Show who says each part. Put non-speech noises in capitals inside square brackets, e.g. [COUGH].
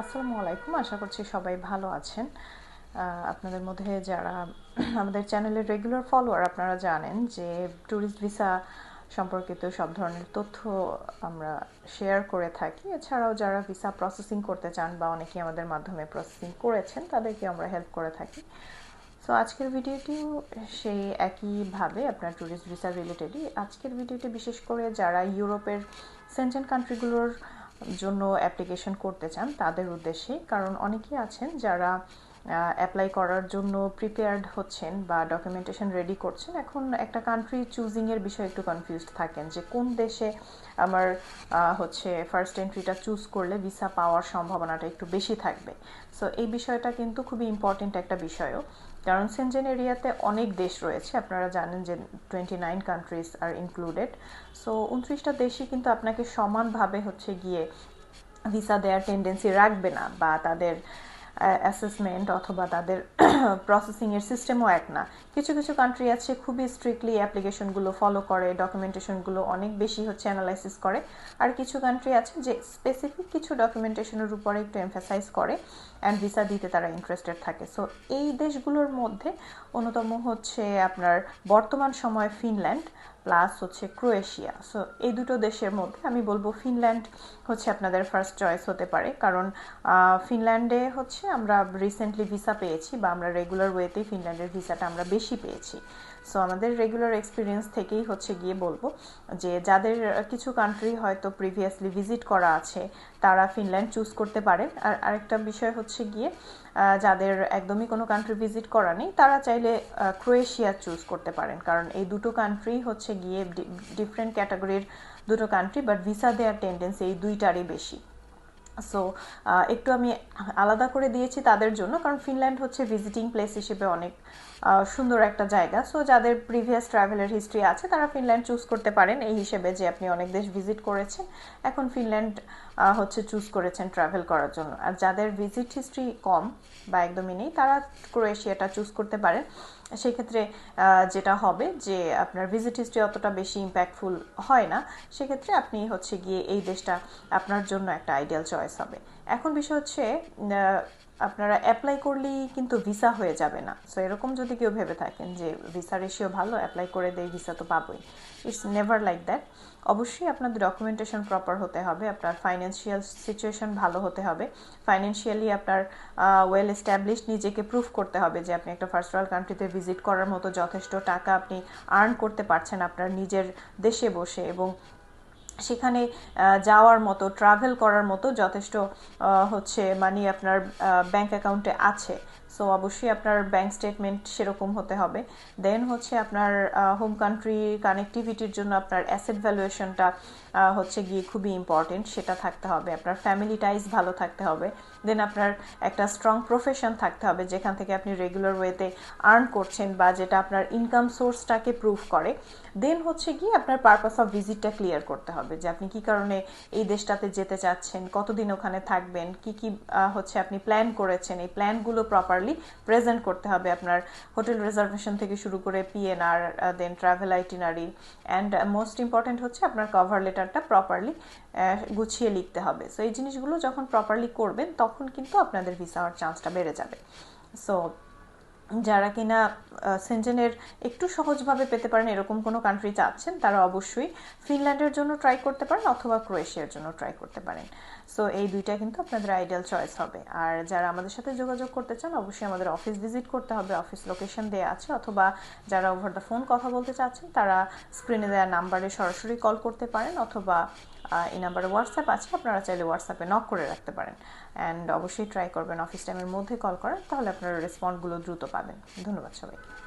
Speaker 1: আসসালামু আলাইকুম। আশা করছি সবাই ভালো আছেন। আপনাদের মধ্যে যারা [CLEARS THROAT] আমাদের চ্যানেলের রেগুলার ফলোয়ার আপনারা জানেন যে ট্যুরিস্ট ভিসা সম্পর্কিত সব ধরনের তথ্য আমরা শেয়ার করে থাকি। এছাড়াও যারা ভিসা প্রসেসিং করতে চান বা অনেকেই আমাদের মাধ্যমে প্রসেসিং করেছেন, তাদেরকে আমরা হেল্প করে থাকি। সো, আজকের ভিডিওটিও সেই একইভাবে আপনার ট্যুরিস্ট ভিসা রিলেটেডই। আজকের ভিডিওটি বিশেষ করে যারা ইউরোপের সেন্ট্রাল কান্ট্রিগুলোর জন্য অ্যাপ্লিকেশন করতে চান তাদের উদ্দেশ্যে। কারণ অনেকেই আছেন যারা অ্যাপ্লাই করার জন্য প্রিপেয়ার্ড হচ্ছেন বা ডকুমেন্টেশন রেডি করছেন। এখন একটা কান্ট্রি চুজিংয়ের বিষয়ে একটু কনফিউজড থাকেন যে কোন দেশে আমার হচ্ছে ফার্স্ট এন্ট্রিটা চুজ করলে ভিসা পাওয়ার সম্ভাবনাটা একটু বেশি থাকবে। সো এই বিষয়টা কিন্তু খুবই ইম্পর্টেন্ট একটা বিষয়ও। কারণ সেনজেন এরিয়াতে অনেক দেশ রয়েছে, আপনারা জানেন যে twenty nine countries are included so উনত্রিশটা দেশই কিন্তু আপনাকে সমানভাবে হচ্ছে গিয়ে ভিসা দেওয়ার টেন্ডেন্সি রাখবে না বা তাদের অ্যাসেসমেন্ট অথবা তাদের প্রসেসিংয়ের সিস্টেমও এক না। কিছু কিছু কান্ট্রি আছে খুবই স্ট্রিক্টলি অ্যাপ্লিকেশনগুলো ফলো করে ডকুমেন্টেশনগুলো অনেক বেশি হচ্ছে অ্যানালাইসিস করে। আর কিছু কান্ট্রি আছে যে স্পেসিফিক কিছু ডকুমেন্টেশনের উপরে একটু এমফাসাইজ করে অ্যান্ড ভিসা দিতে তারা ইন্টারেস্টেড থাকে। সো এই দেশগুলোর মধ্যে অন্যতম হচ্ছে আপনার বর্তমান সময় ফিনল্যান্ড প্লাস হচ্ছে ক্রোয়েশিয়া। সো এই দুটো দেশের মধ্যে আমি বলব ফিনল্যান্ড হচ্ছে আপনাদের ফার্স্ট চয়েস হতে পারে। কারণ ফিনল্যান্ডে হচ্ছে আমরা রিসেন্টলি ভিসা পেয়েছি বা আমরা রেগুলার ওয়েতেই ফিনল্যান্ডের ভিসাটা আমরা বেশি পেয়েছি। সো আমাদের রেগুলার এক্সপিরিয়েন্স থেকেই হচ্ছে গিয়ে বলব যে, যাদের কিছু কান্ট্রি হয়তো প্রিভিয়াসলি ভিজিট করা আছে, তারা ফিনল্যান্ড চুজ করতে পারেন। আর আরেকটা বিষয় হচ্ছে গিয়ে যাদের একদমই কোনো কান্ট্রি ভিজিট করা নেই, তারা চাইলে ক্রোয়েশিয়া চুজ করতে পারেন। কারণ এই দুটো কান্ট্রি হচ্ছে গিয়ে ডিফারেন্ট ক্যাটাগরির দুটো কান্ট্রি বাট ভিসা দেওয়ার টেন্ডেন্সি এই দুইটারই বেশি। সো একটু আমি আলাদা করে দিয়েছি তাদের জন্য, কারণ ফিনল্যান্ড হচ্ছে ভিজিটিং প্লেস হিসেবে অনেক সুন্দর একটা জায়গা। সো যাদের প্রিভিয়াস ট্রাভেলের হিস্ট্রি আছে, তারা ফিনল্যান্ড চুজ করতে পারেন এই হিসেবে যে আপনি অনেক দেশ ভিজিট করেছেন। এখন ফিনল্যান্ড হচ্ছে চুজ করেছেন ট্রাভেল করার জন্য। আর যাদের ভিজিট হিস্ট্রি কম বা একদমই নেই, তারা ক্রোয়েশিয়াটা চুজ করতে পারেন। সেক্ষেত্রে যেটা হবে যে আপনার ভিজিট হিস্ট্রি অতটা বেশি ইম্প্যাক্টফুল হয় না। সেক্ষেত্রে আপনি হচ্ছে গিয়ে এই দেশটা আপনার জন্য একটা আইডিয়াল চয়েস হবে। এখন বিষয় হচ্ছে আপনারা অ্যাপ্লাই করলেই কিন্তু ভিসা হয়ে যাবে না। সো এরকম যদি কেউ ভেবে থাকেন যে ভিসা রেশিও ভালো অ্যাপ্লাই করে দেয় ভিসা তো পাবোই। ইটস নেভার লাইক দ্যাট অবশ্যই আপনাদের ডকুমেন্টেশন প্রপার হতে হবে, আপনার ফাইন্যান্সিয়াল সিচুয়েশন ভালো হতে হবে। ফাইন্যান্সিয়ালি আপনার ওয়েল এস্টাবলিশ নিজেকে প্রুফ করতে হবে যে আপনি একটা ফার্স্ট ওয়ার্ল্ড কান্ট্রিতে ভিজিট করার মতো যথেষ্ট টাকা আপনি আর্ন করতে পারছেন আপনার নিজের দেশে বসে এবং সেখানে যাওয়ার মতো ট্রাভেল করার মতো যথেষ্ট হচ্ছে মানি আপনার ব্যাংক অ্যাকাউন্টে আছে। সো অবশ্যই আপনার ব্যাংক স্টেটমেন্ট সেরকম হতে হবে। দেন হচ্ছে আপনার হোম কান্ট্রি কানেক্টিভিটির জন্য আপনার অ্যাসেট ভ্যালুয়েশনটা হচ্ছে গিয়ে খুবই ইম্পর্টেন্ট সেটা থাকতে হবে। আপনার ফ্যামিলি টাইজ ভালো থাকতে হবে। দেন আপনার একটা স্ট্রং প্রফেশন থাকতে হবে, যেখান থেকে আপনি রেগুলার ওয়েতে আর্ন করছেন বা যেটা আপনার ইনকাম সোর্সটাকে প্রুফ করে। দেন হচ্ছে গিয়ে আপনার পারপাস অফ ভিজিটটা ক্লিয়ার করতে হবে, যে আপনি কি কারণে এই দেশটাতে যেতে চাচ্ছেন, কতদিন ওখানে থাকবেন, কি কি হচ্ছে আপনি প্ল্যান করেছেন, এই প্ল্যানগুলো প্রপারলি প্রেজেন্ট করতে হবে আপনার হোটেল রিজার্ভেশন থেকে শুরু করে PNR then travel itinerary and most important হচ্ছে আপনার কভার লেটারটা প্রপারলি গুছিয়ে লিখতে হবে। সো এই জিনিসগুলো যখন প্রপারলি করবেন, তখন কিন্তু আপনাদের ভিসা হওয়ার চান্সটা বেড়ে যাবে। সো যারা কিনা সেন্টেনের একটু সহজভাবে পেতে পারেন এরকম কোনো কান্ট্রি চাচ্ছেন তারা অবশ্যই ফিনল্যান্ডের জন্য ট্রাই করতে পারেন অথবা ক্রোয়েশিয়ার জন্য ট্রাই করতে পারেন। সো এই দুইটা কিন্তু আপনাদের আইডিয়াল চয়েস হবে। আর যারা আমাদের সাথে যোগাযোগ করতে চান, অবশ্যই আমাদের অফিস ভিজিট করতে হবে অফিস লোকেশন দেওয়া আছে, অথবা যারা ওভার দ্য ফোন কথা বলতে চাচ্ছেন, তারা স্ক্রিনে দেওয়া নাম্বারে সরাসরি কল করতে পারেন, অথবা এই নাম্বারে হোয়াটসঅ্যাপ আছে, আপনারা চাইলে হোয়াটসঅ্যাপে নক করে রাখতে পারেন। অ্যান্ড অবশ্যই ট্রাই করবেন অফিস টাইমের মধ্যে কল করার, তাহলে আপনারা রেসপন্ডগুলো দ্রুত পাবেন। ধন্যবাদ সবাইকে।